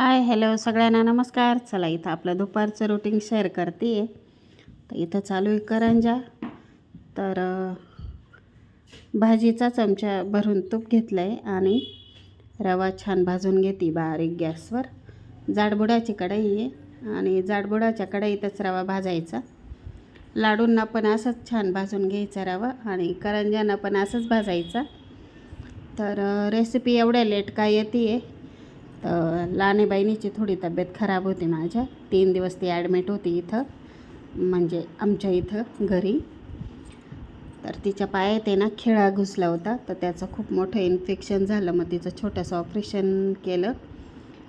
Hi hello सगळ्यांना नमस्कार. चला इथं आपलं दुपारचं रुटीन शेअर करते. तर इथं चालू आहे करंजा. तर भाजीचा चमचा भरून तूप घेतलं आहे आणि रवा छान भाजून घेते बारीक गॅसवर. जाडबुडाची कढई आहे आणि जाडबुडाच्या कढईतच रवा भाजायचा. लाडूंना पण असंच छान भाजून घ्यायचा रवा आणि करंज्यांना पण असंच भाजायचा. तर रेसिपी एवढ्या लेट काय येते आहे तर लहाने बहिणीची थोडी तब्येत खराब होती माझ्या. तीन दिवस ती ॲडमिट होती इथं म्हणजे आमच्या इथं घरी. तर तिच्या पायात आहे ना खिळा घुसला होता. तर त्याचं खूप मोठं इन्फेक्शन झालं. मग तिचं छोटंसं ऑपरेशन केलं.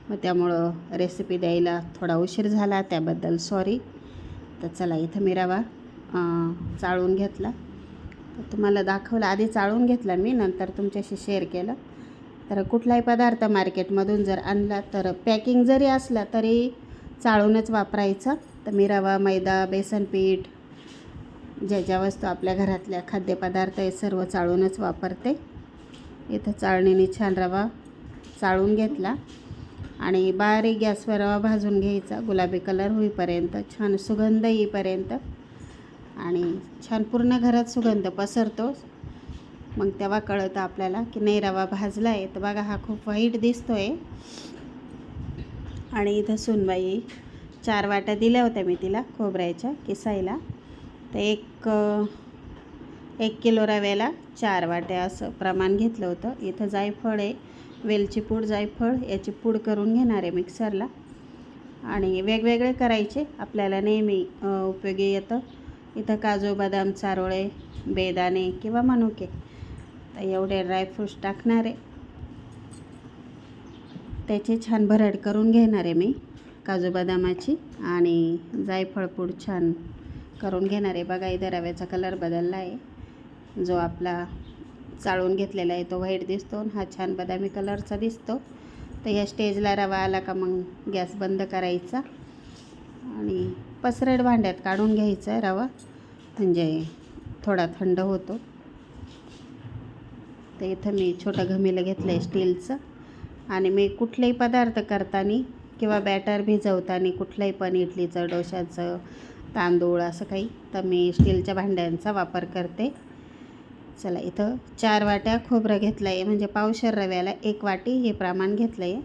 मग त्यामुळं रेसिपी द्यायला थोडा उशीर झाला. त्याबद्दल सॉरी तर चला इथं मी रवा चाळून घेतला. तर तुम्हाला दाखवलं. आधी चाळून घेतला मी. नंतर तुमच्याशी शेअर केलं. तर कुठलाही पदार्थ मार्केटमधून जर आणला तर पॅकिंग जरी असला तरी चाळूनच वापरायचा. तर मी रवा मैदा बेसन पीठ ज्या ज्या वस्तू आपल्या घरातल्या खाद्यपदार्थ आहे सर्व चाळूनच वापरते. इथं चाळणीने छान रवा चाळून घेतला आणि बारीक गॅसवर रवा भाजून घ्यायचा. गुलाबी कलर होईपर्यंत छान सुगंध येईपर्यंत आणि छान पूर्ण घरात सुगंध पसरतो. मग तेव्हा कळतं आपल्याला की नाही रवा भाजला आहे तर बघा हा खूप वाईट दिसतो आहे आणि इथं सुनबाई चार वाट्या दिल्या होत्या मी तिला खोबऱ्याच्या किसायला तर एक एक किलो रव्याला चार वाट्या असं प्रमाण घेतलं होतं. इथं जायफळ आहे. वेलची पूड जायफळ याची पूड करून घेणार आहे मिक्सरला. आणि वेगवेगळे करायचे. आपल्याला नेहमी उपयोगी येतं. इथं काजू बदाम चारोळे बेदाणे किंवा मनुके. तर एवढे ड्रायफ्रूट्स टाकणार आहे. त्याची छान भरड करून घेणार आहे मी काजू बदामाची आणि जायफळ पूड छान करून घेणार आहे. बघा इथे रव्याचा कलर बदलला आहे. जो आपला चाळून घेतलेला आहे तो व्हाईट दिसतो आणि हा छान बदामी कलरचा दिसतो. तर या स्टेजला रवा आला का मग गॅस बंद करायचा. आणि पसरट भांड्यात काढून घ्यायचा रवा. म्हणजे थोडा थंड होतो. तर इथं मी छोटं घमेलं घेतलं आहे स्टीलचं. आणि मी कुठलेही पदार्थ करताना किंवा बॅटर भिजवताना कुठलंही पण इडलीचं डोशाचं तांदूळ असं काही तर मी स्टीलच्या भांड्यांचा वापर करते. चला इथं चार वाट्या खोबरं घेतलं आहे म्हणजे पावशर रव्याला एक वाटी हे प्रमाण घेतलं आहे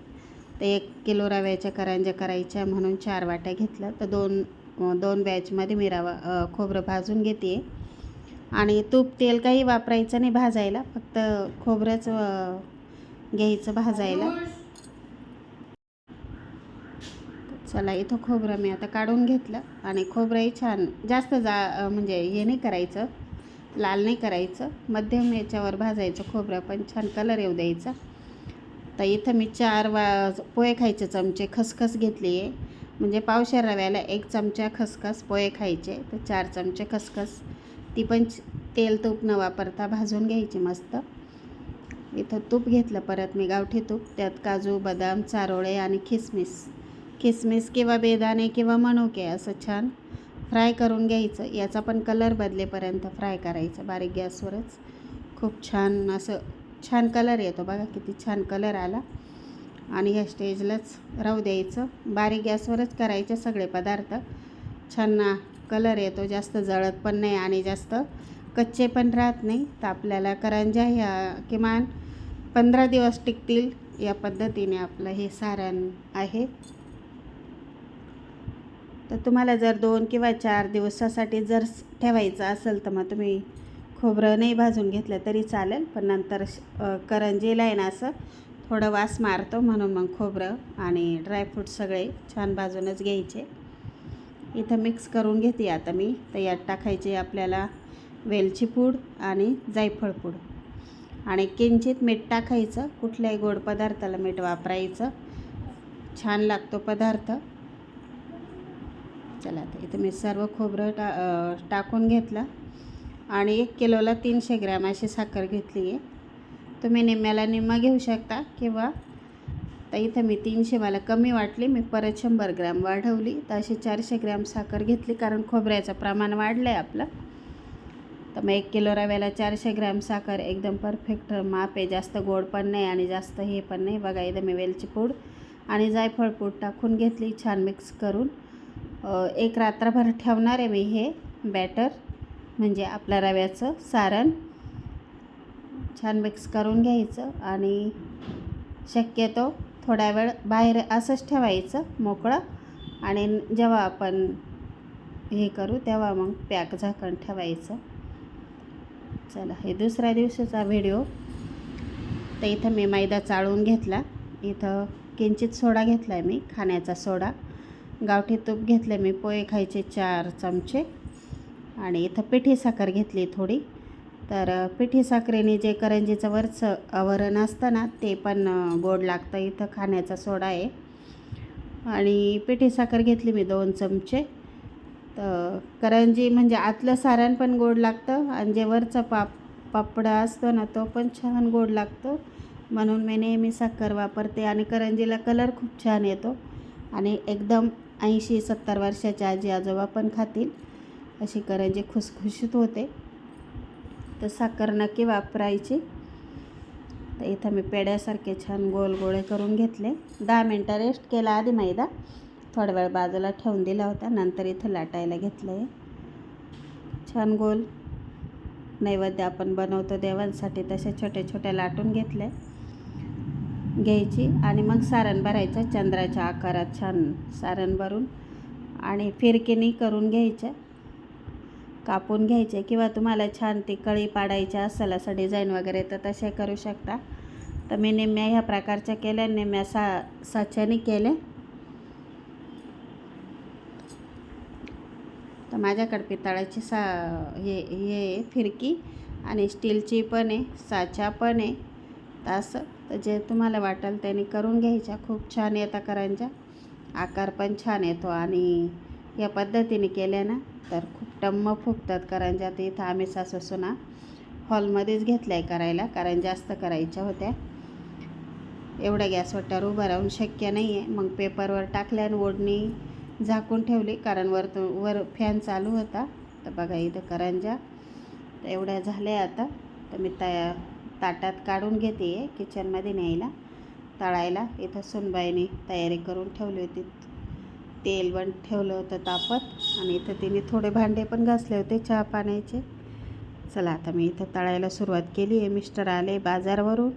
तर एक किलो रव्याच्या करंज्या करायच्या म्हणून चार वाट्या घेतलं तर दोन दोन बॅचमध्ये मी रवा खोबरं भाजून घेते आणि तूप तेल काही वापरायचं नाही भाजायला फक्त खोबरंच घ्यायचं भाजायला. चला इथं खोबरं मी आता काढून घेतलं आणि खोबरंही छान जास्त जा म्हणजे हे नाही करायचं लाल नाही करायचं. मध्यम याच्यावर भाजायचं खोबरं पण छान कलर येऊ द्यायचा. तर इथं मी चार वा पोहे खायचे चमचे खसखस घेतली आहे. म्हणजे पावशेर रव्याला एक चमचा खसखस पोहे खायचे तर चार चमचे खसखस. ती पण तेल तूप न वापरता भाजून घ्यायची मस्त. इथं तूप घेतलं परत मी गावठी तूप त्यात काजू बदाम चारोळे आणि खिसमिस. खिसमिस किंवा बेदाणे किंवा मनुके असं छान फ्राय करून घ्यायचं. याचा पण कलर बदलेपर्यंत फ्राय करायचं बारीक गॅसवरच. खूप छान असं छान कलर येतो बघा किती छान कलर आला. आणि ह्या स्टेजलाच राहू द्यायचं. बारीक गॅसवरच करायचे सगळे पदार्थ. छान कलर येतो जास्त जळत पण नाही आणि जास्त कच्चे पण राहत नाही. तर आपल्याला करंज्या ह्या किमान पंधरा दिवस टिकतील या पद्धतीने आपलं हे सारण आहे. तर तुम्हाला जर दोन किंवा चार दिवसासाठी जर ठेवायचं असेल तर मग तुम्ही खोबरं नाही भाजून घेतलं तरी चालेल पण नंतर श- करंजीला आहे ना असं थोडं वास मारतो म्हणून मग खोबरं आणि ड्रायफ्रूट सगळे छान भाजूनच घ्यायचे. इथं मिक्स करून घेते आता मी. तर यात टाकायचे आपल्याला वेलची पूड आणि जायफळ पूड. आणि किंचित मीठ टाकायचं कुठल्याही गोड पदार्थाला मीठ वापरायचं. छान लागतो पदार्थ. चला आता इथं मी सर्व खोबरं टा टाकून घेतलं. आणि एक किलोला तीनशे ग्रॅम अशी साखर घेतली आहे तुम्ही निम्म्याला निम्मा घेऊ शकता किंवा तर इथं मी तीनशे मला कमी वाटली. मी परत शंभर ग्रॅम वाढवली. तर अशी चारशे ग्रॅम साखर घेतली कारण खोबऱ्याचं प्रमाण वाढलं आहे आपलं. तर मग एक किलो रव्याला चारशे ग्रॅम साखर एकदम परफेक्ट. माप आहे जास्त गोड पण नाही आणि जास्त हे पण नाही. बघा इथं मी वेलची पूड आणि जायफळ पूड टाकून घेतली. छान मिक्स करून. एक रात्रभर ठेवणार आहे मी हे बॅटर. म्हणजे आपल्या रव्याचं सारण. छान मिक्स करून घ्यायचं आणि शक्यतो थोडा वेळ बाहेर असंच ठेवायचं मोकळं आणि जेव्हा आपण हे करू तेव्हा मग पॅक झाकण ठेवायचं. चला हे दुसऱ्या दिवशीचा व्हिडिओ. तर इथं मी मैदा चाळून घेतला. इथं किंचित सोडा घेतला आहे मी खाण्याचा सोडा. गावठी तूप घेतलं मी पोहे खायचे चार चमचे. आणि इथं पिठी साखर घेतली थोडी. तर पिठी साखरेने जे करंजीचं वरचं आवरण असतं ना ते पण गोड लागतं. इथं खाण्याचा सोडा आहे. आणि पिठी साखर घेतली मी दोन चमचे. तर करंजी म्हणजे आतलं सारण पण गोड लागतं आणि जे वरचं पाप पापडा असतो ना तो पण छान गोड लागतो. म्हणून मी नेहमी साखर वापरते आणि करंजीला कलर खूप छान येतो. आणि एकदम ऐंशी सत्तर वर्षाच्या आजी आजोबा पण खातील. अशी करंजी खुसखुशीत होते. तर साखर नक्की वापरायची. तर इथं मी पेड्यासारखे छान गोल गोळे करून घेतले. दहा मिनटं रेस्ट केला आधी मैदा. थोडा वेळ बाजूला ठेवून दिला होता. नंतर इथं लाटायला घेतलं आहे छान गोल. नैवेद्य आपण बनवतो देवांसाठी तसे छोटे छोटे लाटून घेतले. घ्यायची आणि मग सारण भरायचं. चंद्राच्या आकारात छान सारण भरून आणि फिरकीनी करून घ्यायच्या कापून घ्यायचे किंवा तुम्हाला छान ती कळी पाडायची असेल असं डिझाईन वगैरे तर तसे करू शकता. तर मी निम्म्या ह्या प्रकारच्या केल्या निम्म्या सा साच्याने केले तर माझ्याकडे पितळाची सा हे हे फिरकी आणि स्टीलची पण आहे साचा पण आहे. तर असं तर जे तुम्हाला वाटेल त्याने करून घ्यायच्या. खूप छान येतात करांच्या आकार पण छान येतो आणि या पद्धतीने केल्या ना तर खूप टम्म फुगतात करंजा तर इथं आम्ही सासू सुना हॉलमध्येच घेतला आहे करायला कारण जास्त करायच्या होत्या. एवढ्या गॅसवरटावर उभं राहून शक्य नाही आहे मग पेपरवर टाकल्या आणि ओढणी झाकून ठेवली कारण वर वर फॅन चालू होता. तर बघा इथं करंजा. तर एवढ्या झाल्या आता. तर मी तया ताटात काढून घेते आहे किचनमध्ये न्यायला तळायला. इथं सुनबाईने तयारी करून ठेवली होती. तेल पण ठेवलं होतं तापत आणि इथं तिने थोडे भांडे पण घासले होते चहा पाण्याचे. चला आता मी इथं तळायला सुरुवात केली आहे. मिस्टर आले बाजारवरून.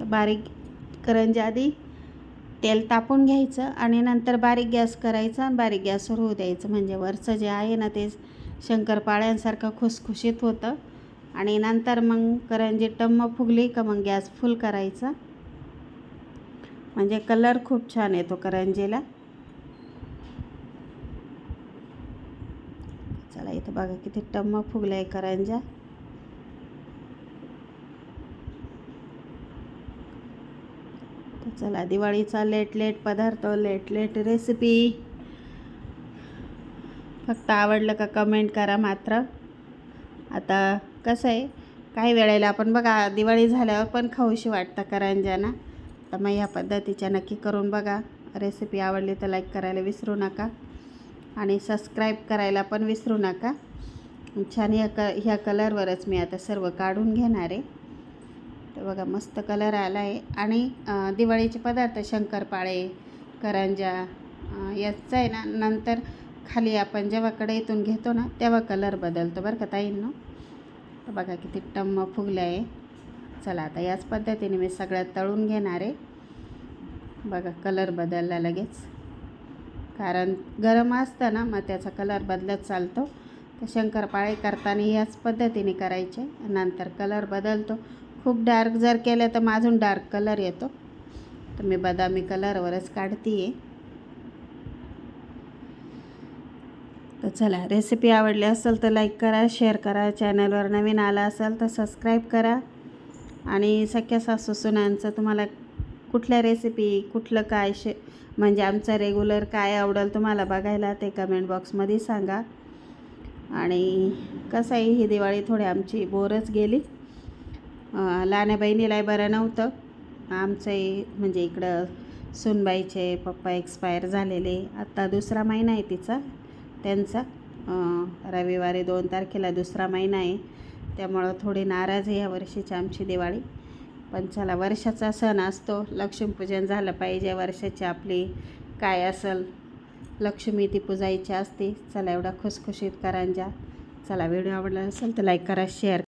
तर बारीक करंजी आधी. तेल तापून घ्यायचं आणि नंतर बारीक गॅस करायचा आणि बारीक गॅसवर होऊ द्यायचं. म्हणजे वरचं जे आहे ना ते शंकरपाळ्यांसारखं खुसखुशीत होतं. आणि नंतर मग करंजी टम्म फुगली का मग गॅस फुल करायचा. म्हणजे कलर खूप छान येतो करंजीला. चला इथं बघा किती टम्म फुगल्या आहे करंजा तर चला दिवाळीचा लेट लेट पदार्थ लेट लेट रेसिपी. फक्त आवडलं का कमेंट करा मात्र. आता कसं आहे काही वेळेला आपण बघा दिवाळी झाल्यावर पण खाऊशी वाटतं करंजाना तर मग ह्या पद्धतीच्या नक्की करून बघा. रेसिपी आवडली तर लाईक करायला विसरू नका. आणि सबस्क्राईब करायला पण विसरू नका. छान ह्या क ह्या कलरवरच मी आता सर्व काढून घेणार आहे. तर बघा मस्त कलर आला आहे आणि दिवाळीचे पदार्थ शंकरपाळे करंजा याचं याचा आहे ना. नंतर खाली आपण जेव्हा कढईतून घेतो ना तेव्हा कलर बदलतो बरं का ताईंनो. तर बघा किती टम्म फुगलं आहे. चला आता याच पद्धतीने मी सगळ्यात तळून घेणार आहे. बघा कलर बदलला लगेच. कारण गरम असतं ना मग त्याचा कलर बदलत चालतो. तर शंकरपाळे करताना याच पद्धतीने करायचे. नंतर कलर बदलतो. खूप डार्क जर केलं तर माझून डार्क कलर येतो. तर मी बदामी कलरवरच काढते आहे तर चला रेसिपी आवडली असेल तर लाईक करा शेअर करा. चॅनलवर नवीन आला असेल तर सबस्क्राईब करा. आणि सख्या सासू सुनांचं तुम्हाला कुठल्या रेसिपी कुठलं काय शे म्हणजे आमचं रेग्युलर काय आवडेल तुम्हाला बघायला ते कमेंट बॉक्समध्ये सांगा. आणि कसं आहे ही दिवाळी थोडी आमची बोरच गेली. लहान्या बहिणीलाही बरं नव्हतं. आमचंही म्हणजे इकडं सुनबाईचे पप्पा एक्सपायर झालेले. आत्ता दुसरा महिना आहे तिचा त्यांचा. रविवारी दोन तारखेला दुसरा महिना आहे. त्यामुळं थोडी नाराज आहे या वर्षीची आमची दिवाळी. पण चला वर्षाचा सण असतो. लक्ष्मीपूजन झालं पाहिजे वर्षाची आपली. काय असेल? लक्ष्मी ती पूजायची असते. चला एवढा खुसखुशीत करांजा चला व्हिडिओ आवडला असेल तर लाईक करा शेअर